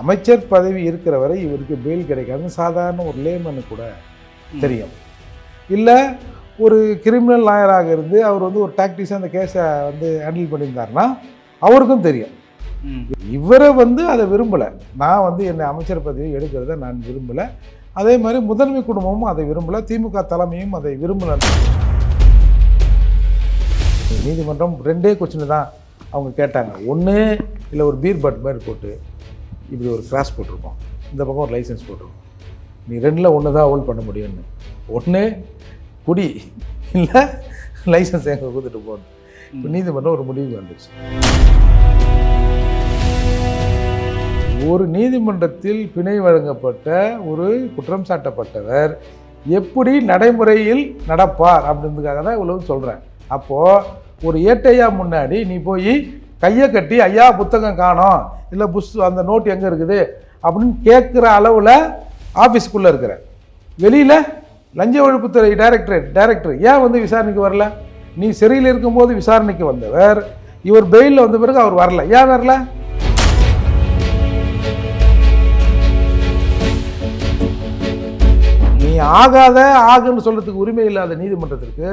அமைச்சர் பதவி இருக்கிற வரை இவருக்கு பெயில் கிடைக்காதுன்னு சாதாரண ஒரு லேமனு கூட தெரியும். இல்லை ஒரு கிரிமினல் லாயராக இருந்து அவர் வந்து ஒரு டாக்டிஸாக அந்த கேஸை வந்து ஹேண்டில் பண்ணியிருந்தாருன்னா அவருக்கும் தெரியும். இவரை வந்து அதை விரும்பலை. நான் வந்து என்னை அமைச்சர் பதவியை எடுக்கிறத நான் விரும்பலை. அதே மாதிரி முதன்மை குடும்பமும் அதை விரும்பலை. திமுக தலைமையும் அதை விரும்பலை. நீதிமன்றம் ரெண்டே கொஸ்டின் தான் அவங்க கேட்டாங்க. ஒன்று இல்லை ஒரு பீர் பட் மாதிரி போட்டு இப்படி ஒரு கிராஸ் போட்டிருப்போம் இந்த பக்கம் ஒரு லைசன்ஸ் போட்டிருப்போம் நீ ரெண்டில் ஒன்று தான் ஹோல்ட் பண்ண முடியும்னு. ஒன்று குடி இல்லை லைசன்ஸ் எங்கே கொடுத்துட்டு போகணும் இப்போ நீதிமன்றம் ஒரு முடிவுக்கு வந்துச்சு ஒரு நீதிமன்றத்தில் பிணை வழங்கப்பட்ட ஒரு குற்றம் சாட்டப்பட்டவர் எப்படி நடைமுறையில் நடப்பார் அப்படின்றதுக்காக தான் இவ்வளவு சொல்கிறேன் அப்போது ஒரு ஏட்டையா முன்னாடி நீ போய் கையை கட்டி ஐயா புத்தகம் காணோம். இல்லை புஸ் அந்த நோட் எங்கே இருக்குது? அப்படின்னு கேட்குற அளவில் ஆஃபீஸ்க்குள்ளே இருக்கிற. வெளியில் லஞ்ச ஒழிப்புத்துறை டைரக்டரேட் டைரக்டர் ஏன் வந்து விசாரணைக்கு வரல? நீ சிறையில் இருக்கும்போது விசாரணைக்கு வந்தவர். இவர் பெயிலில் வந்த பிறகு அவர் வரல. ஏன் வரல? நீ ஆகாத ஆகுன்னு சொல்கிறதுக்கு உரிமை இல்லாத நீதிமன்றத்திற்கு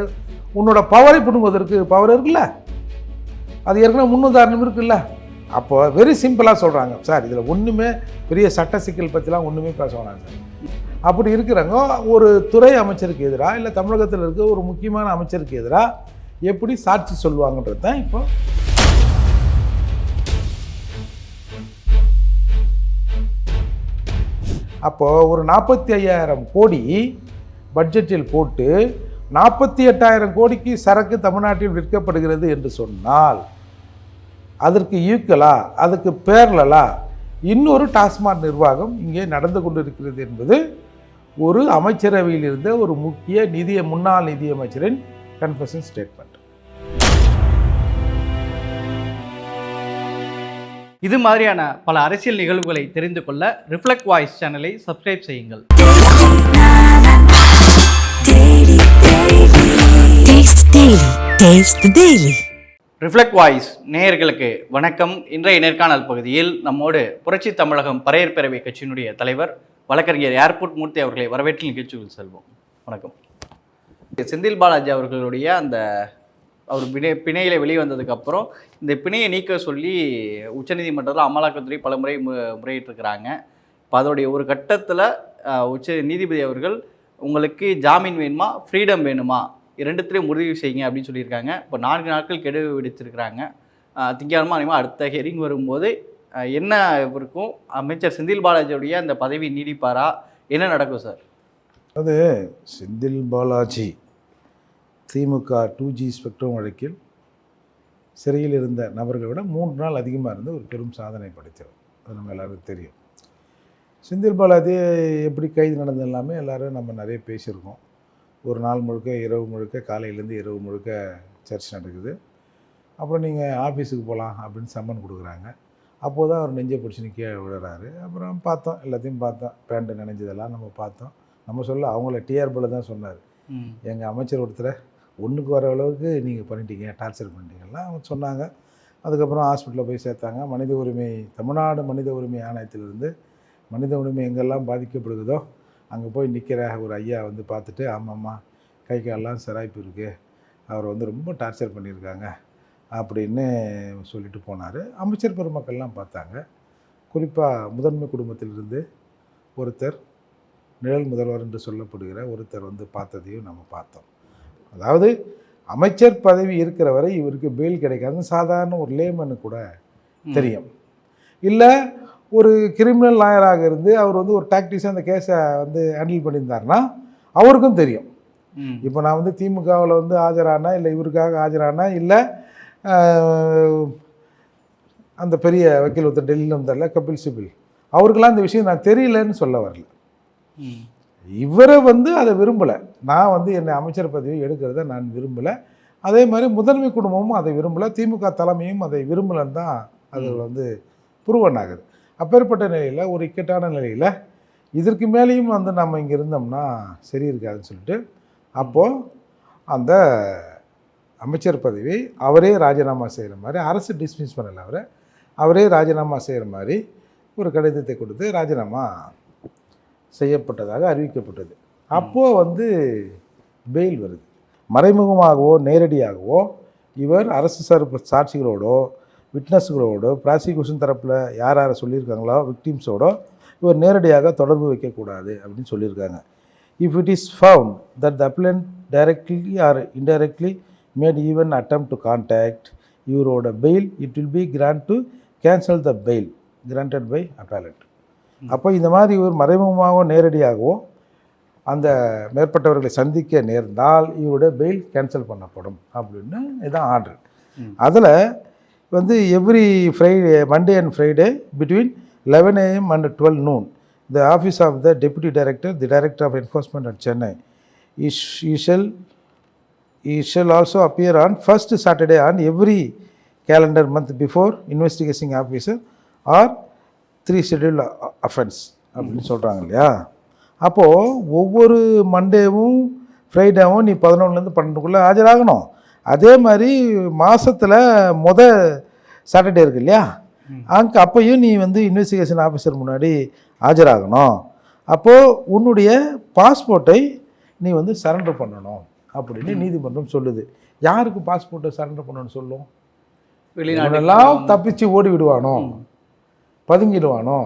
உன்னோட பவரை பிடுங்குவதற்கு பவர் இருக்குல்ல? அது ஏற்கனவே முன்னுதாரணம் இருக்குல்ல. அப்போ வெரி சிம்பிளாக சொல்கிறாங்க சார் இதில் ஒன்றுமே பெரிய சட்ட சிக்கல் பற்றிலாம் ஒன்றுமே பேச வேணாம் சார். அப்படி இருக்கிறவங்க ஒரு துறை அமைச்சருக்கு எதிராக இல்லை தமிழகத்தில் இருக்க ஒரு முக்கியமான அமைச்சருக்கு எதிராக எப்படி சாட்சி சொல்லுவாங்கன்றது தான் இப்போ. அப்போது ஒரு நாற்பத்தி ஐயாயிரம் கோடி பட்ஜெட்டில் போட்டு நாற்பத்தி எட்டாயிரம் கோடிக்கு சரக்கு தமிழ்நாட்டில் விற்கப்படுகிறது என்று சொன்னால் அதற்கு ஈக்குவலா அதுக்கு பேரலா இன்னொரு டாஸ்மாக் நிர்வாகம் இங்கே நடந்து கொண்டிருக்கிறது என்பது ஒரு அமைச்சரவையில் இருந்த ஒரு முக்கிய நிதிய முன்னாள் நிதியமைச்சரின் கன்ஃபஷன் ஸ்டேட்மெண்ட் இது மாதிரியான பல அரசியல் நிகழ்வுகளை தெரிந்து கொள்ள ரிஃப்ளெக்ட் வாய்ஸ் சேனலை சப்ஸ்கிரைப் செய்யுங்கள். ரிஃப்ளெக்ட் வாய்ஸ் நேயர்களுக்கு வணக்கம். இன்றைய நேர்காணல் பகுதியில் நம்மோடு புரட்சி தமிழகம் பறையர் பேரவை கட்சியினுடைய தலைவர் வழக்கறிஞர் ஏர்போர்ட் மூர்த்தி அவர்களை வரவேற்று நிகழ்ச்சியில் செல்வோம். வணக்கம். செந்தில் பாலாஜி அவர்களுடைய அந்த அவர் பிணை பிணையில் வெளிவந்ததுக்கு அப்புறம் இந்த பிணையை நீக்க சொல்லி உச்சநீதிமன்றத்தில் அமலாக்கத்துறை பலமுறை மு முறையிட்டிருக்கிறாங்க. இப்போ அதோடைய ஒரு கட்டத்தில் உச்ச நீதிபதி அவர்கள் உங்களுக்கு ஜாமீன் வேணுமா? ஃப்ரீடம் வேணுமா? இரண்டுத்திலையும் உறுதி செய்யுங்க அப்படின்னு சொல்லியிருக்காங்க. இப்போ நான்கு நாட்கள் கெடு விடுத்திருக்கிறாங்க அஹ் திங்கட்கிழமை அதிகமாக அடுத்த ஹெரிங் வரும்போது என்ன இருக்கும்? அமைச்சர் செந்தில் பாலாஜியுடைய அந்த பதவி நீடிப்பாரா? என்ன நடக்கும் சார்? அது Senthil Balaji DMK two G spectrum வழக்கில் சிறையில் இருந்த நபர்களை விட மூன்று நாள் அதிகமாக இருந்து ஒரு பெரும் சாதனை படைத்தவர். அது நம்ம எல்லாருக்கும் தெரியும். செந்தில் பாலாஜி எப்படி கைது நடந்தது எல்லாமே எல்லாரும் நம்ம நிறைய பேசியிருக்கோம். ஒரு நாள் முழுக்க இரவு முழுக்க காலையிலேருந்து இரவு முழுக்க சர்ச் நடக்குது. அப்புறம் நீங்கள் ஆஃபீஸுக்கு போகலாம் அப்படின்னு சம்மன் கொடுக்குறாங்க. அப்போது தான் அவர் நெஞ்சை பிடிச்சி கீழே விழுறாரு அப்புறம் பார்த்தோம் எல்லாத்தையும் பார்த்தோம். பேண்ட்டு நினைஞ்சதெல்லாம் நம்ம பார்த்தோம். நம்ம சொல்ல அவங்கள டிஆர் போல தான் சொன்னார். எங்கள் அமைச்சர் ஒருத்தரை ஒன்றுக்கு வர அளவுக்கு நீங்கள் பண்ணிட்டீங்க டார்ச்சர் பண்ணிட்டீங்கலாம். அவங்க சொன்னாங்க. அதுக்கப்புறம் ஹாஸ்பிட்டலில் போய் சேர்த்தாங்க. மனித உரிமை தமிழ்நாடு மனித உரிமை ஆணையத்திலிருந்து மனித உரிமை எங்கெல்லாம் பாதிக்கப்படுகிறதோ அங்கே போய் நிற்கிற ஒரு ஐயா வந்து பார்த்துட்டு ஆமாம்மா கை காலெல்லாம் சிராய்ப்பு இருக்குது அவரை வந்து ரொம்ப டார்ச்சர் பண்ணியிருக்காங்க அப்படின்னு சொல்லிட்டு போனார். அமைச்சர் பெருமக்கள்லாம் பார்த்தாங்க. குறிப்பாக முதன்மை குடும்பத்திலிருந்து ஒருத்தர் நிழல் முதல்வர் என்று சொல்லப்படுகிற ஒருத்தர் வந்து பார்த்ததையும் நம்ம பார்த்தோம். அதாவது அமைச்சர் பதவி இருக்கிற வரை இவருக்கு பெயில் கிடைக்காதுன்னு சாதாரண ஒரு லேமனு கூட தெரியும். இல்லை ஒரு கிரிமினல் லாயராக இருந்து அவர் வந்து ஒரு டாக்டிஸாக அந்த கேஸை வந்து ஹேண்டில் பண்ணியிருந்தாருன்னா அவருக்கும் தெரியும். இப்போ நான் வந்து திமுகவில் வந்து ஆஜரானா இல்லை இவருக்காக ஆஜரானா இல்லை அந்த பெரிய வக்கீல் ஒருத்தர் டெல்லியில் வந்தார்ல கபில் சிபில். அவருக்கெல்லாம் இந்த விஷயம் நான் தெரியலன்னு சொல்ல வரல. இவரை வந்து அதை விரும்பலை. நான் வந்து என்னை அமைச்சர் பதவி எடுக்கிறத நான் விரும்பலை. அதே மாதிரி முதன்மை குடும்பமும் அதை விரும்பலை. திமுக தலைமையும் அதை விரும்பலைன்னு தான் அது வந்து புருவன் ஆகுது. அப்பேற்பட்ட நிலையில் ஒரு இக்கட்டான நிலையில் இதற்கு மேலேயும் வந்து நம்ம இங்கே இருந்தோம்னா சரி இருக்காதுன்னு சொல்லிட்டு அப்போது அந்த அமைச்சர் பதவி அவரே ராஜினாமா செய்கிற மாதிரி அரசு டிஸ்மிஸ் பண்ணலை அவரை அவரே ராஜினாமா செய்கிற மாதிரி ஒரு கடிதத்தை கொடுத்து ராஜினாமா செய்யப்பட்டதாக அறிவிக்கப்பட்டது. அப்போது வந்து பெயில் வருது. மறைமுகமாகவோ நேரடியாகவோ இவர் அரசு சார்பு சாட்சிகளோடோ விட்னஸ்களோடோ ப்ராசிக்யூஷன் தரப்பில் யார் யாரை சொல்லியிருக்காங்களோ விக்டிம்ஸோடோ இவர் நேரடியாக தொடர்பு வைக்கக்கூடாது அப்படின்னு சொல்லியிருக்காங்க. If it is found that the appellant directly or indirectly made even attempt to contact இவரோட bail it will be ground to cancel the bail granted by appellant. அப்போ இந்த மாதிரி இவர் மறைமுகமாகவோ நேரடியாகவோ அந்த மேற்பட்டவர்களை சந்திக்க நேர்ந்தால் இவருடைய பெயில் கேன்சல் பண்ணப்படும் அப்படின்னு இதான் ஆர்டர். அதில் வந்து every Friday Monday and Friday between eleven AM and twelve noon the office of the deputy director the director of enforcement at Chennai shall he shall also appear on first Saturday on every calendar month before investigating officer or three schedule offence அப்படின்னு சொல்கிறாங்க இல்லையா? அப்போது ஒவ்வொரு மண்டேவும் ஃப்ரைடேவும் நீ பதினொன்றுலேருந்து பன்னெண்டுக்குள்ளே ஆஜராகணும். அதே மாதிரி மாதத்தில் முத சாட்டர்டே இருக்கு இல்லையா? அங்கே அப்பையும் நீ வந்து இன்வெஸ்டிகேஷன் ஆஃபீஸர் முன்னாடி ஆஜராகணும். அப்போது உன்னுடைய பாஸ்போர்ட்டை நீ வந்து சரண்டர் பண்ணணும் அப்படின்னு நீதிமன்றம் சொல்லுது. யாருக்கு பாஸ்போர்ட்டை சரண்டர் பண்ணணும்னு சொல்லும்? வெளிநாடு இவனெல்லாம் தப்பிச்சு ஓடி விடுவானோ? பதுங்கிடுவானோ?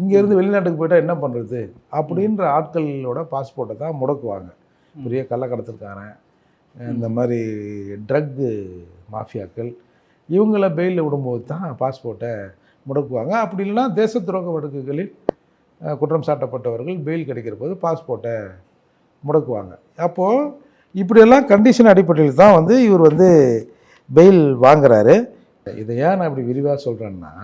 இங்கேருந்து வெளிநாட்டுக்கு போயிட்டா என்ன பண்ணுறது அப்படின்ற ஆட்களோட பாஸ்போர்ட்டை தான் முடக்குவாங்க. பெரிய கள்ளக்கடத்திற்காரன் இந்த மாதிரி ட்ரக்கு மாஃபியாக்கள் இவங்கள பெயிலில் விடும்போது தான் பாஸ்போர்ட்டை முடக்குவாங்க. அப்படி இல்லைன்னா தேச துரோக வழக்குகளில் குற்றம் சாட்டப்பட்டவர்கள் பெயில் கிடைக்கிற போது பாஸ்போர்ட்டை முடக்குவாங்க. அப்போது இப்படியெல்லாம் கண்டிஷன் அடிப்படையில் தான் வந்து இவர் வந்து பெயில் வாங்குறாரு. இதை ஏன் நான் இப்படி விரிவாக சொல்கிறேன்னா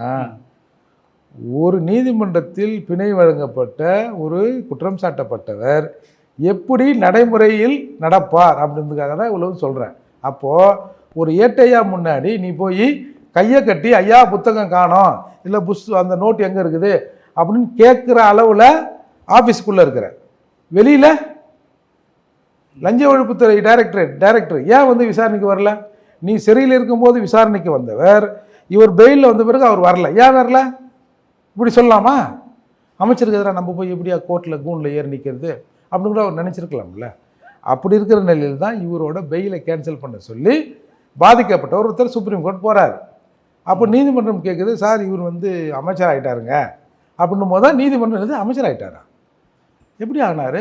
ஒரு நீதிமன்றத்தில் பிணை வழங்கப்பட்ட ஒரு குற்றம் சாட்டப்பட்டவர் எப்படி நடைமுறையில் நடப்பார் அப்படின்றதுக்காக தான் இவ்வளவு சொல்கிறேன் அப்போது ஒரு ஏட்டையா முன்னாடி நீ போய் கையை கட்டி ஐயா புத்தகம் காணோம். இல்லை புஸ் அந்த நோட் எங்கே இருக்குது? அப்படின்னு கேட்குற அளவில் ஆஃபீஸ்க்குள்ளே இருக்கிற. வெளியில் லஞ்ச ஒழிப்புத்துறை டைரக்டரேட் டைரக்டர் ஏன் வந்து விசாரணைக்கு வரல? நீ சிறையில் இருக்கும்போது விசாரணைக்கு வந்தவர். இவர் பெயிலில் வந்த பிறகு அவர் வரல. ஏன் வரல? இப்படி சொல்லலாமா? அமைச்சருக்கு எதிராக நம்ம போய் எப்படியா கோர்ட்டில் கூண்டில் ஏறி நிற்கிறது அப்படின்னு கூட அவர் நினச்சிருக்கலாம்ல. அப்படி இருக்கிற நிலையில் தான் இவரோட பெயிலை கேன்சல் பண்ண சொல்லி பாதிக்கப்பட்டவர் ஒருத்தர் சுப்ரீம் கோர்ட் போகிறார் அப்போ நீதிமன்றம் கேட்குது சார் இவர் வந்து அமைச்சர் ஆகிட்டாருங்க அப்படின்னும் போது தான் நீதிமன்றம் எது அமைச்சர் ஆகிட்டாரா எப்படி ஆனார்?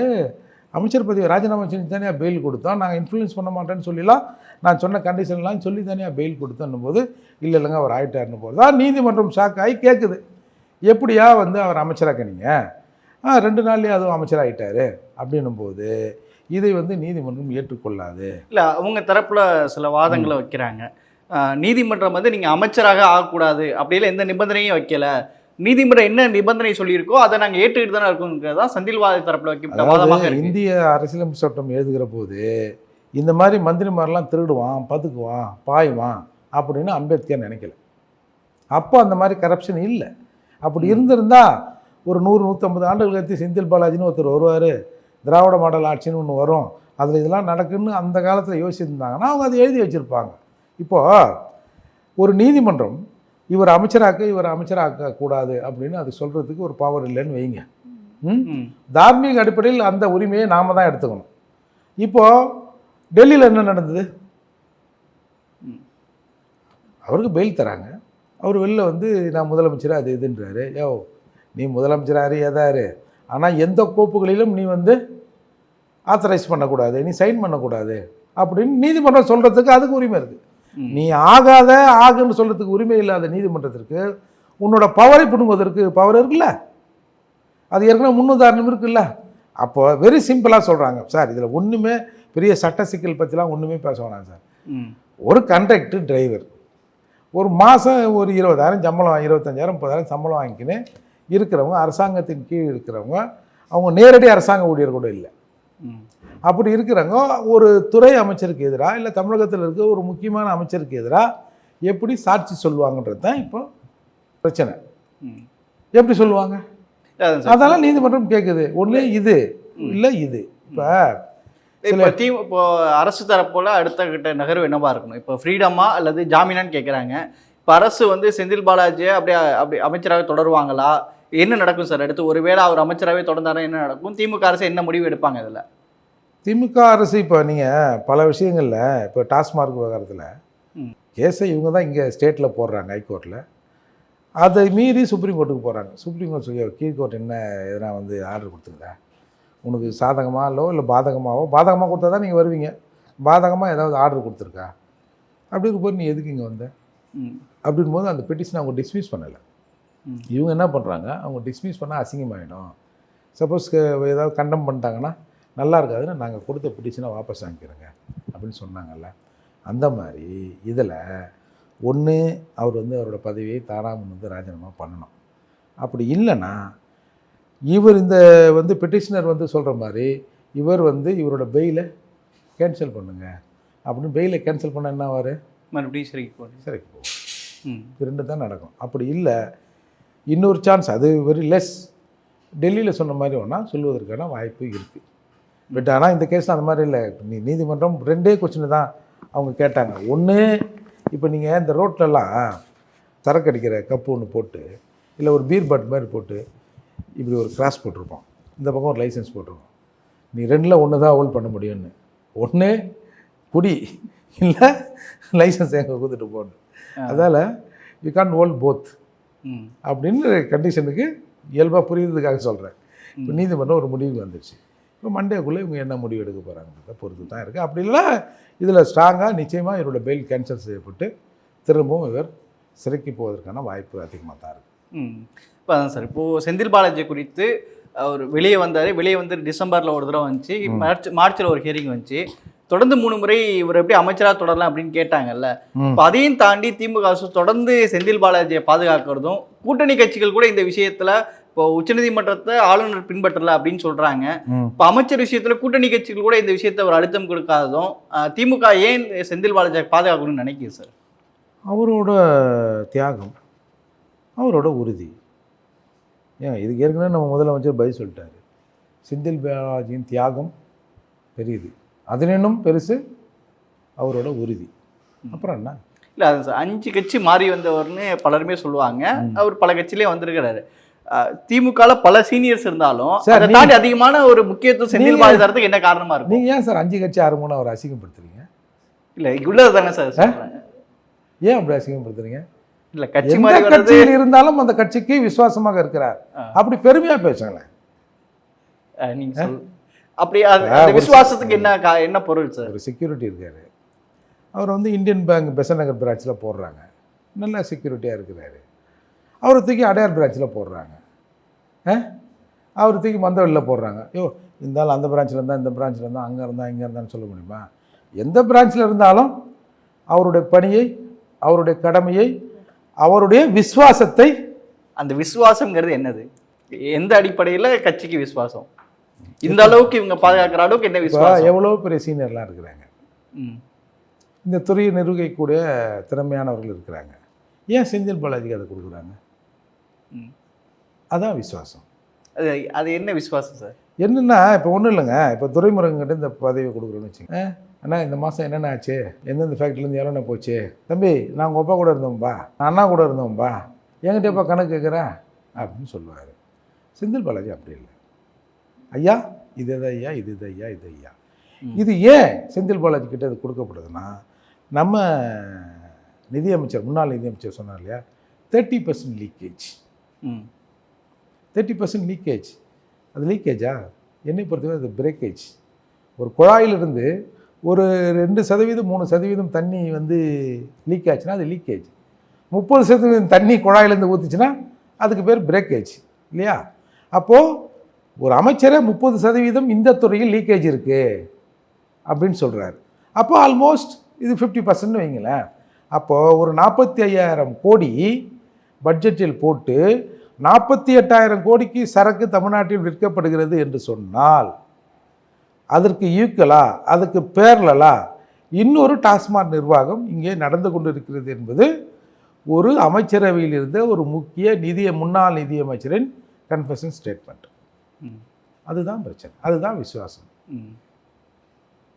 அமைச்சர் பதவி ராஜினாமா செஞ்சு தானே பெயில் கொடுத்தோம் நாங்கள் இன்ஃப்ளூயன்ஸ் பண்ண மாட்டேன்னு சொல்லிலாம் நான் சொன்ன கண்டிஷன்லாம் சொல்லி தானே பெயில் கொடுத்தோன்னும் போது இல்லை இல்லைங்க அவர் ஆகிட்டாருன்னு போது தான் நீதிமன்றம் ஷாக் ஆகி கேட்குது எப்படியா வந்து அவர் அமைச்சராக்கினீங்க? ஆ ரெண்டு நாள்லேயே அதுவும் அமைச்சராகிட்டாரு அப்படின்னும் போது இதை வந்து நீதிமன்றம் ஏற்றுக்கொள்ளாது. இல்லை அவங்க தரப்புல சில வாதங்களை வைக்கிறாங்க. நீதிமன்றம் வந்து நீங்கள் அமைச்சராக ஆகக்கூடாது அப்படியெல்லாம் எந்த நிபந்தனையும் வைக்கல. நீதிமன்றம் என்ன நிபந்தனை சொல்லியிருக்கோ அதை நாங்கள் ஏற்றுக்கிட்டு தானே இருக்கோங்கிறது தான் செந்தில்வாத தரப்புல வைக்கப்பட்ட இந்திய அரசியலமைப்பு சட்டம் எழுதுகிற போது இந்த மாதிரி மந்திரிமாரெலாம் திருடுவான் பதுக்குவான் பாய்வான் அப்படின்னு அம்பேத்கர் நினைக்கல. அப்போ அந்த மாதிரி கரப்ஷன் இல்லை. அப்படி இருந்திருந்தா ஒரு நூறு நூற்றம்பது ஆண்டுகள் கழித்து செந்தில் பாலாஜின்னு ஒருத்தர் வருவார். திராவிட மாடல் ஆட்சின்னு ஒன்று வரும். அதில் இதெல்லாம் நடக்குன்னு அந்த காலத்தில் யோசிச்சிருந்தாங்கன்னா அவங்க அதை எழுதி வச்சுருப்பாங்க. இப்போது ஒரு நீதிமன்றம் இவர் அமைச்சராக்க இவர் அமைச்சராக்க கூடாது அப்படின்னு அது சொல்கிறதுக்கு ஒரு பவர் இல்லைன்னு வைங்க. தார்மீக அடிப்படையில் அந்த உரிமையை நாம தான் எடுத்துக்கணும். இப்போ டெல்லியில் என்ன நடந்தது? அவருக்கு பெயில் தராங்க. அவர் வெளில வந்து நான் முதலமைச்சர் அது இதுன்றாரு. யோ நீ முதலமைச்சராரு ஏதாரு ஆனால் எந்த கோப்புகளிலும் நீ வந்து ஆத்தரைஸ் பண்ணக்கூடாது நீ சைன் பண்ணக்கூடாது அப்படின்னு நீதிமன்றம் சொல்கிறதுக்கு அதுக்கு உரிமை இருக்குது. நீ ஆகாத ஆகுன்னு சொல்கிறதுக்கு உரிமை இல்லாத நீதிமன்றத்திற்கு உன்னோட பவரை பிடுங்குவதற்கு பவர் இருக்குல்ல? அது ஏற்கனவே முன்னுதாரணம் இருக்குல்ல? அப்போ வெரி சிம்பிளாக சொல்கிறாங்க சார் இதில் ஒன்றுமே பெரிய சட்ட சிக்கல் பற்றிலாம் ஒன்றுமே பேச வேணாம் சார். ஒரு கண்டக்டர் டிரைவர் ஒரு மாதம் ஒரு இருபதாயிரம் சம்பளம் இருபத்தஞ்சாயிரம் முப்பதாயிரம் சம்பளம் வாங்கிக்கின்னு இருக்கிறவங்க அரசாங்கத்தின் கீழ் இருக்கிறவங்க அவங்க நேரடி அரசாங்க ஊழியர் கூட இல்லை. ம். அப்படி இருக்கிறவங்க ஒரு துறை அமைச்சருக்கு எதிராக இல்லை தமிழகத்தில் இருக்க ஒரு முக்கியமான அமைச்சருக்கு எதிராக எப்படி சாட்சி சொல்லுவாங்கன்றது தான் இப்போ பிரச்சனை. எப்படி சொல்லுவாங்க? அதெல்லாம் நீதிமன்றம் கேட்குது ஒன்று இது இல்லை இது. இப்போ இப்போ தீ இப்போ அரசு தரப்போல அடுத்த கிட்ட நகர்வு என்னவா இருக்கணும்? இப்போ ஃப்ரீடமா அல்லது ஜாமீனான்னு கேட்குறாங்க இப்போ அரசு வந்து செந்தில் பாலாஜியை அப்படியே அப்படி அமைச்சராக தொடருவாங்களா? என்ன நடக்கும் சார்? அடுத்து ஒருவேளை அவர் அமைச்சராகவே தொடர்ந்தாரா என்ன நடக்கும்? திமுக அரசு என்ன முடிவு எடுப்பாங்க இதில்? திமுக அரசு இப்போ நீங்கள் பல விஷயங்களில் இப்போ டாஸ்மார்க் விவகாரத்தில். கேஸை இவங்க தான் இங்கே ஸ்டேட்டில் போடுறாங்க ஹைகோர்ட்டில் அதை மீறி சுப்ரீம் கோர்ட்டுக்கு போகிறாங்க சுப்ரீம் கோர்ட் சொல்லி கீழ்கோர்ட் என்ன எதனா வந்து ஆர்டர் கொடுத்துருதா? உனக்கு சாதகமாகலோ இல்லை பாதகமாகவோ பாதகமாக கொடுத்தா தான் நீங்கள் வருவீங்க. பாதகமாக ஏதாவது ஆர்டர் கொடுத்துருக்கா? அப்படி இருக்கும்போது நீ எதுக்கு இங்கே வந்த? ம். அப்படின் போது அந்த பெட்டிஷனை அவங்க டிஸ்மிஸ் பண்ணலை. இவங்க என்ன பண்ணுறாங்க அவங்க டிஸ்மிஸ் பண்ணால் அசிங்கமாயிடும். சப்போஸ் ஏதாவது கண்டம் பண்ணிட்டாங்கன்னா நல்லா இருக்காதுன்னு நாங்கள் கொடுத்த பெட்டிஷனை வாபஸ் வாங்கிக்கிறோங்க அப்படின்னு சொன்னாங்கல்ல. அந்த மாதிரி இதில் ஒன்று அவர் வந்து அவரோட பதவியை தாராமன் வந்து ராஜினாமா பண்ணணும். அப்படி இல்லைன்னா இவர் இந்த வந்து பெட்டிஷனர் வந்து சொல்கிற மாதிரி இவர் வந்து இவரோட பெயிலை கேன்சல் பண்ணுங்க. அப்படின்னு பெயிலை கேன்சல் பண்ண என்ன ஆவார்? மறுபடியும் சிறைக்கு போகிறேன் சிறைக்கு போவார் ம். இது ரெண்டு தான் நடக்கும். அப்படி இல்லை இன்னொரு சான்ஸ் அது வெரி லெஸ் டெல்லியில் சொன்ன மாதிரி வேணா சொல்வதற்கான வாய்ப்பு இருக்குது பட் ஆனால் இந்த கேஸில் அந்த மாதிரி இல்லை. நீ நீதிமன்றம் ரெண்டே கொஸ்டின் தான் அவங்க கேட்டாங்க. ஒன்று இப்போ நீங்கள் இந்த ரோட்லலாம் சரக்கு அடிக்கிற கப்பு ஒன்று போட்டு இல்லை ஒரு பீர் பாட் மாதிரி போட்டு இப்படி ஒரு கிராஸ் போட்டிருப்போம். இந்த பக்கம் ஒரு லைசன்ஸ் போட்டிருக்கோம் நீ ரெண்டில் ஒன்று தான் ஹோல்ட் பண்ண முடியும்னு. ஒன்று குடி. இல்லை லைசன்ஸ் எங்கே கொடுத்துட்டு போகணும். அதால் யூ கான் ஹோல்ட் போத் அப்படின்னு கண்டிஷனுக்கு இயல்பாக புரியுறதுக்காக சொல்கிறேன் இப்போ நீதிமன்றம் ஒரு முடிவுக்கு வந்துருச்சு. இப்போ மண்டேக்குள்ளே இவங்க என்ன முடிவு எடுக்க போகிறாங்கிறத பொறுத்து தான் இருக்குது அப்படி இல்லை இதில் ஸ்ட்ராங்காக நிச்சயமாக இவரோட பெயில் கேன்சல் செய்யப்பட்டு திரும்பவும் இவர் சிறைக்கு போவதற்கான வாய்ப்பு அதிகமாக தான் இருக்குது ம். இப்போ அதான் சார் இப்போது செந்தில் பாலாஜி குறித்து அவர் வெளியே வந்தார். வெளியே வந்து டிசம்பரில் ஒரு தடவை வந்துச்சு. மார்ச் மார்ச்சில் ஒரு ஹியரிங் வந்துச்சு. தொடர்ந்து மூணு முறை இவர் எப்படி அமைச்சராக தொடரலாம் அப்படின்னு கேட்டாங்கல்ல. இப்போ அதையும் தாண்டி திமுக அரசு தொடர்ந்து செந்தில் பாலாஜியை பாதுகாக்கிறதும் கூட்டணி கட்சிகள் கூட இந்த விஷயத்தில் இப்போ உச்சநீதிமன்றத்தை ஆளுநர் பின்பற்றல அப்படின்னு சொல்கிறாங்க இப்போ அமைச்சர் விஷயத்தில் கூட்டணி கட்சிகள் கூட இந்த விஷயத்தை ஒரு அழுத்தம் கொடுக்காததும் திமுக ஏன் செந்தில் பாலாஜியை பாதுகாக்கணும்னு நினைக்குது சார்? அவரோட தியாகம் அவரோட உறுதி. ஏன்? இதுக்கு ஏற்கனவே நம்ம முதலமைச்சர் பதில் சொல்லிட்டாரு. செந்தில் பாலாஜியின் தியாகம் பெரியது. அதனினும் பெருசு அவரோட உறுதி. அப்புறம் என்ன? இல்லை அது சார் அஞ்சு கட்சி மாறி வந்தவர்னு பலருமே சொல்லுவாங்க. அவர் பல கட்சியிலே வந்திருக்கிறாரு. திமுகல பல சீனியர்ஸ் இருந்தாலும் அதை தாண்டி அதிகமான ஒரு முக்கியத்துவம் செந்தில் நீங்க- பாலாஜி தரத்துக்கு என்ன காரணமா இருக்கும்? நீங்கள் ஏன் சார் அஞ்சு கட்சி ஆறு மூணு அவர் அசிங்கப்படுத்துறீங்க? இல்ல உள்ளது தானே சார். ஏன் அப்படி அசிங்கப்படுத்துறீங்க? இல்ல கட்சி வர்றது கட்சியில் இருந்தாலும் அந்த கட்சிக்கு விசுவாசமாக இருக்கிறார். அப்படி பெருமையாக பேசுங்களேன். நீங்க அப்படி விசுவாசத்துக்கு என்ன கா- என்ன பொருள் சார்? ஒரு செக்யூரிட்டி இருக்கார். அவர் வந்து இந்தியன் பேங்க் பெசன் நகர் பிரான்ச்சில் போடுறாங்க. நல்லா செக்யூரிட்டியாக இருக்கிறாரு. அவரை தூக்கி அடையார் பிரான்ச்சில் போடுறாங்க. ஆ? அவர் தூக்கி மந்தவெளியில் போடுறாங்க. யோ இருந்தாலும் அந்த பிரான்ச்சில் இருந்தால் இந்த பிரான்ச்சில் இருந்தால் அங்கே இருந்தால் இங்கே இருந்தான்னு சொல்ல முடியுமா? எந்த பிரான்ச்சில் இருந்தாலும் அவருடைய பணியை அவருடைய கடமையை அவருடைய விசுவாசத்தை அந்த விசுவாசம்ங்கிறது என்னது? எந்த அடிப்படையில கட்சிக்கு விசுவாசம்? இந்த அளவுக்கு இவங்க பாதுகாக்கிற அளவுக்கு என்ன இப்போ விசுவாசம்? எவ்வளோ பெரிய சீனியர்லாம் இருக்கிறாங்க. ம். இந்த துறையை நிர்வகிக்கக்கூடிய திறமையானவர்கள் இருக்கிறாங்க. ஏன் செந்தில் பாலாஜிக்கு அதை கொடுக்குறாங்க? ம். அதான் விசுவாசம். அது அது என்ன விசுவாசம் சார்? என்னென்னா இப்போ ஒன்றும் இல்லைங்க. இப்போ துறைமுருகன்கிட்ட இந்த பதவி கொடுக்குறோன்னு வச்சுங்க. அண்ணா இந்த மாதம் என்னென்ன ஆச்சு? எந்தெந்த ஃபேக்ட்ரிலேருந்து எவ்வளோண்ணா போச்சு? தம்பி நான் உங்கள் அப்பா கூட இருந்தோம்பா. நான் அண்ணா கூட இருந்தோம்பா. என்கிட்ட எப்போ கணக்கு கேட்குறேன் அப்படின்னு சொல்லுவார். செந்தில் பாலாஜி அப்படி இல்லை. ஐயா இது ஐயா இது ஐயா இது ஐயா. இது ஏன் செந்தில் பாலாஜி கிட்ட இது கொடுக்கப்படுதுன்னா நம்ம நிதியமைச்சர் முன்னாள் நிதியமைச்சர் சொன்னார் இல்லையா thirty percent leakage hmm. Thirty percent leakage அது லீக்கேஜா என்னை பொறுத்தவரை அது பிரேக்கேஜ் ஒரு குழாயிலிருந்து ஒரு ரெண்டு சதவீதம் மூணு சதவீதம் தண்ணி வந்து லீக் ஆச்சுன்னா அது லீக்கேஜ் முப்பது சதவீதம் தண்ணி குழாயிலேருந்து ஊற்றுச்சுன்னா அதுக்கு பேர் பிரேக்கேஜ் இல்லையா? அப்போது ஒரு அமைச்சரே முப்பது சதவீதம் இந்த துறையில் லீக்கேஜ் இருக்குது அப்படின்னு சொல்கிறாரு அப்போ ஆல்மோஸ்ட் இது ஃபிஃப்டி பர்சன்ட்னு வைங்களேன். அப்போது ஒரு நாற்பத்தி ஐயாயிரம் கோடி பட்ஜெட்டில் போட்டு நாற்பத்தி எட்டாயிரம் கோடிக்கு சரக்கு தமிழ்நாட்டில் விற்கப்படுகிறது என்று சொன்னால் அதற்கு ஈக்குவலா அதுக்கு பேரலா இன்னொரு டாஸ்மாக் நிர்வாகம் இங்கே நடந்து கொண்டிருக்கிறது என்பது ஒரு அமைச்சரவையில் இருந்த ஒரு முக்கிய நிதிய முன்னாள் நிதியமைச்சரின் கன்ஃபஷன் ஸ்டேட்மெண்ட் அதுதான் பிரச்சனை. அதுதான் விசுவாசம். ம்.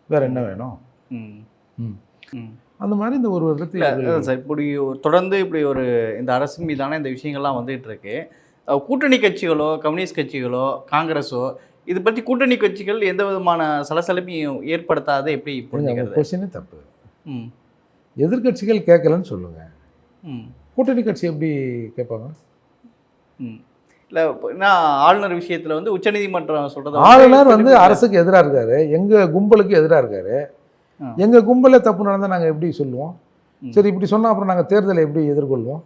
வேற என்ன வேணும்? ம். ம். ம். அந்த மாதிரி இந்த ஒரு வருடத்தில் சார். இப்படி ஒரு- தொடர்ந்து இப்படி ஒரு இந்த அரசின் மீதான இந்த விஷயங்கள்லாம் வந்துகிட்டு இருக்கு. கூட்டணி கட்சிகளோ கம்யூனிஸ்ட் கட்சிகளோ காங்கிரஸோ இது பற்றி கூட்டணி கட்சிகள் எந்த விதமான சலசலப்பையும் ஏற்படுத்தாத எப்படி புரிஞ்சுக்கிறது? கொஸ்டினே தப்பு. ம். எதிர்க்கட்சிகள் கேட்கலன்னு சொல்லுங்க. ம். கூட்டணி கட்சி எப்படி கேட்பாங்க? ம். இல்லை நான் ஆளுநர் விஷயத்தில் வந்து உச்சநீதிமன்றம் சொல்கிறத ஆளுநர் வந்து அரசுக்கு எதிராக இருக்காரு எங்க கும்பலுக்கு எதிராக இருக்காரு. ஆ. எங்க கும்பல தப்பு நடந்தால் நாங்கள் எப்படி சொல்லுவோம். சரி இப்படி சொன்னால் அப்புறம் நாங்கள் தேர்தலை எப்படி எதிர்கொள்வோம்?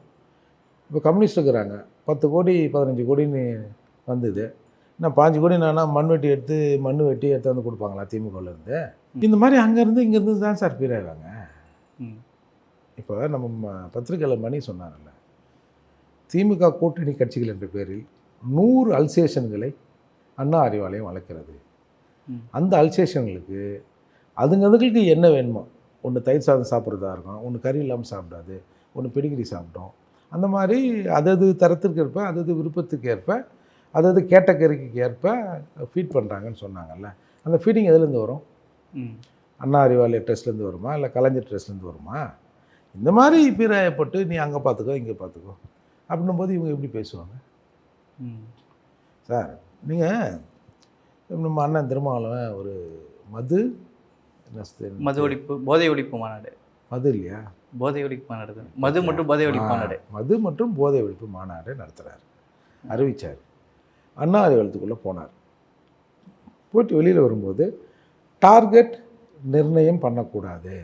இப்போ கம்யூனிஸ்ட் இருக்கிறாங்க பத்து கோடி பதினஞ்சு கோடின்னு வந்தது. இன்னும் பாஞ்சு கோடி நானா மண் வெட்டி எடுத்து மண் வெட்டி எடுத்து வந்து கொடுப்பாங்களா திமுகவில் இருந்து? இந்த மாதிரி அங்கேருந்து இங்கேருந்து தான் சார் பீராங்க ம். இப்போ நம்ம பத்திரிக்கையாளர் மணி சொன்னார்ல திமுக கூட்டணி கட்சிகள் என்ற பேரில் நூறு அல்சேஷன்களை அண்ணா அறிவாலயம் வளர்க்கிறது. அந்த அல்சேஷன்களுக்கு அதுங்க அதுங்களுக்கு என்ன வேணுமோ ஒன்று தயிர் சாதம் சாப்பிட்றதா இருக்கும் ஒன்று கறி இல்லாமல் சாப்பிடாது ஒன்று பிடிகிரி சாப்பிட்டோம். அந்த மாதிரி அதது தரத்திற்கு ஏற்ப அதது விருப்பத்துக்கு ஏற்ப அதது கேட்டகரிக்கு ஏற்ப ஃபீட் பண்ணுறாங்கன்னு சொன்னாங்கல்ல. அந்த ஃபீடிங் எதுலேருந்து வரும்? அண்ணா அறிவாலய ட்ரெஸ்ட்லேருந்து வருமா? இல்லை கலைஞர் ட்ரெஸ்ட்லேருந்து வருமா? இந்த மாதிரி பிராயப்பட்டு நீ அங்கே பார்த்துக்கோ இங்கே பார்த்துக்கோ. அப்படின்னும் போது இவங்க எப்படி பேசுவாங்க? ம். சார் நீங்கள் நம்ம அண்ணன் திருமாவளவன் ஒரு மது? மது ஒழிப்பு போதை ஒழிப்பு மாநாடு. மது இல்லையா? போதை ஒழிப்பு மாநாடு. மது மற்றும் போதை ஒழிப்பு மாநாடு. மது மற்றும் போதை ஒழிப்பு மாநாடு நடத்துகிறார் அறிவிச்சார். அண்ணா அறிவாலயத்துக்குள்ளே போனார். போயிட்டு வெளியில் வரும்போது டார்கெட் நிர்ணயம் பண்ணக்கூடாது.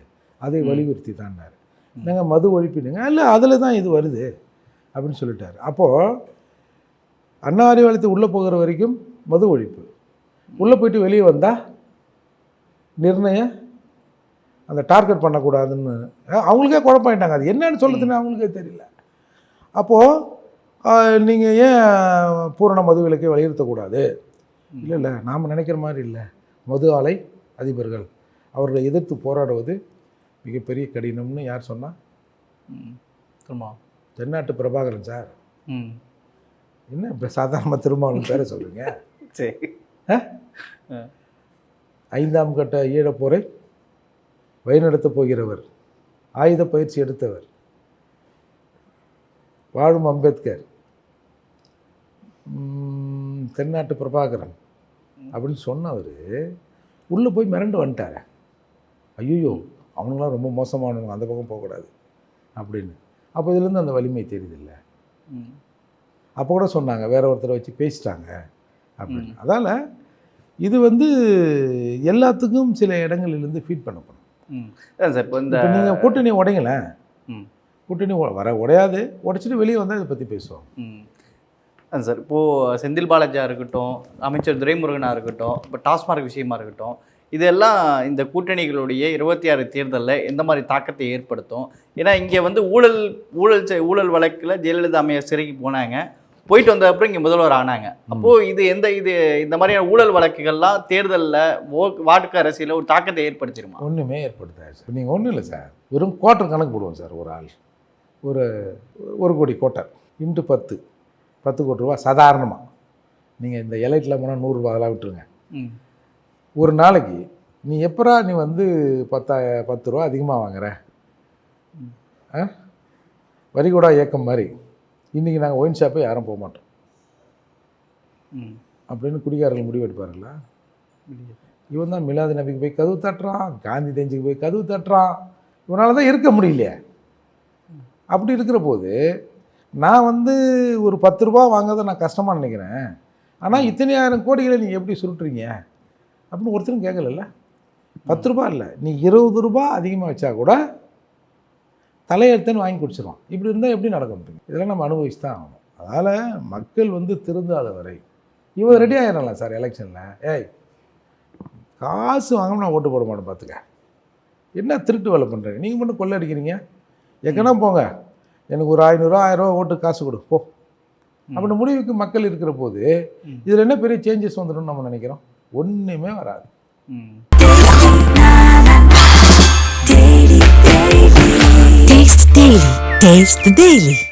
அதை வலியுறுத்தி தான்னார் நாங்கள் மது ஒழிப்பினுங்க இல்லை அதில் தான் இது வருது. அப்படின்னு சொல்லிட்டார். அப்போது அண்ணா அறிவாலயத்துக்கு உள்ளே போகிற வரைக்கும் மது ஒழிப்பு. உள்ளே போயிட்டு வெளியே வந்தால் நிர்ணயம் அந்த டார்கெட் பண்ணக்கூடாதுன்னு. அவங்களுக்கே குழப்பாயிட்டாங்க அது என்னன்னு சொல்லுதுன்னு அவங்களுக்கே தெரியல. அப்போது நீங்கள் ஏன் பூரண மது விலக்கை வலியுறுத்தக்கூடாது? இல்லை இல்லை நாம் நினைக்கிற மாதிரி இல்லை. மது ஆலை அதிபர்கள் அவர்களை எதிர்த்து போராடுவது மிகப்பெரிய கடினம்னு யார் சொன்னால் ஆமாம் தென்னாட்டு பிரபாகரன் சார். ம். என்ன இப்போ சாதாரண திருமாவளவன் பேரை சொல்கிறீங்க சரி. ஐந்தாம் கட்ட ஈழப்போரை வழிநடத்தப் போகிறவர் ஆயுத பயிற்சி எடுத்தவர் வாழும் அம்பேத்கர். தென்னாட்டு பிரபாகரன் அப்படின்னு சொன்னவர் உள்ளே போய் மிரண்டு வந்துட்டாரு. ஐயோ அவனுங்களாம் ரொம்ப மோசமானவங்க அந்த பக்கம் போகக்கூடாது அப்படின்னு. அப்போ இதுலேருந்து அந்த வலிமை தெரியுதில்ல. ம். அப்போ கூட சொன்னாங்க வேற ஒருத்தரை வச்சு பேசிட்டாங்க அப்படின்னு. அதால் இது வந்து எல்லாத்துக்கும் சில இடங்களிலிருந்து ஃபீட் பண்ணப்படும். சார் இப்போ இந்த நீங்கள் கூட்டணி உடைங்களேன் ம். கூட்டணி வர உடையாது. உடைச்சிட்டு வெளியே வந்தால் இதை பற்றி பேசுவோம். ம். அதான் சார் இப்போது செந்தில் பாலாஜியாக இருக்கட்டும் அமைச்சர் துரைமுருகனாக இருக்கட்டும் இப்போ டாஸ்மார்க் விஷயமா இருக்கட்டும் இதெல்லாம் இந்த கூட்டணிகளுடைய இருபத்தி ஆறு தேர்தலில் எந்த மாதிரி தாக்கத்தை ஏற்படுத்தும்? ஏன்னா இங்கே வந்து ஊழல் ஊழல் செ- ஊழல் வழக்கில் ஜெயலலிதா அம்மையார் சிறைக்கு போனாங்க. போயிட்டு வந்த அப்புறம் இங்கே முதல்வர் ஆனாங்க. அப்போது இது எந்த இது இந்த மாதிரியான ஊழல் வழக்குகள்லாம் தேர்தலில் ஓ வாக்கு அரசியலில் ஒரு தாக்கத்தை ஏற்படுத்திடுமா ஒன்றுமே ஏற்படுத்தாது சார். நீங்கள் ஒன்றும் இல்லை சார். வெறும் குவார்ட்டர் கணக்கு போடுவோம் சார் ஒரு ஆள். ஒரு ஒரு கோடி கோட்டர் இன்ட்டு பத்து. பத்து கோடி ரூபா சாதாரணமாக நீங்கள் இந்த எலைட்டில் போனால் நூறுரூவா அதெல்லாம் விட்டுருங்க. ம். ஒரு நாளைக்கு நீ எப்பரா நீ வந்து பத்தா பத்து ரூபா அதிகமாக வாங்குற? ஆ? வரிகூடா இயக்கம் மாதிரி இன்றைக்கி நாங்கள் ஒயின் ஷாப்பே யாரும் போக மாட்டோம். ம். அப்படின்னு குடிகாரர்கள் முடிவு எடுப்பார்களா இவன் தான் மிலாது நபிக்கு போய் கதவு தட்டுறான் காந்தி தெஞ்சுக்கு போய் கதவு தட்டுறான். இவனால தான் இருக்க முடியலையே. அப்படி இருக்கிற போது நான் வந்து ஒரு பத்து ரூபா வாங்குறதை நான் கஷ்டமாக நினைக்கிறேன். ஆனால் இத்தனை ஆயிரம் கோடிகளை நீங்கள் எப்படி சுருட்டுறீங்க? அப்படின்னு ஒருத்தரும் கேட்கலல்ல? பத்து ரூபா இல்லை. நீ இருபது ரூபா அதிகமாக வச்சா கூட தலையெழுத்துன்னு வாங்கி குடிச்சிருவான். இப்படி இருந்தால் எப்படி நடக்க முடியும் இதெல்லாம் நம்ம அனுபவிச்சு தான் ஆகணும். அதனால் மக்கள் வந்து திருந்தாத வரை. இவன் ரெடி ஆயிடலாம் சார் எலெக்ஷனில் ஏய் காசு வாங்காம நான் ஓட்டு போட மாட்டேன் பார்த்துக்க என்ன திருட்டு வேலை பண்ணுறீங்க நீங்கள் மட்டும் கொள்ளை அடிக்கிறீங்க. எங்கன்னா போங்க. எனக்கு ஒரு ஐநூறுரூவா ஆயிரரூவா ஓட்டு காசு கொடு. போ. அப்படின்னு முடிவுக்கு மக்கள் இருக்கிற போது. இதில் என்ன பெரிய சேஞ்சஸ் வந்துடும்னு நம்ம நினைக்கிறோம்? ஒன்றுமே வராது. ம். Taste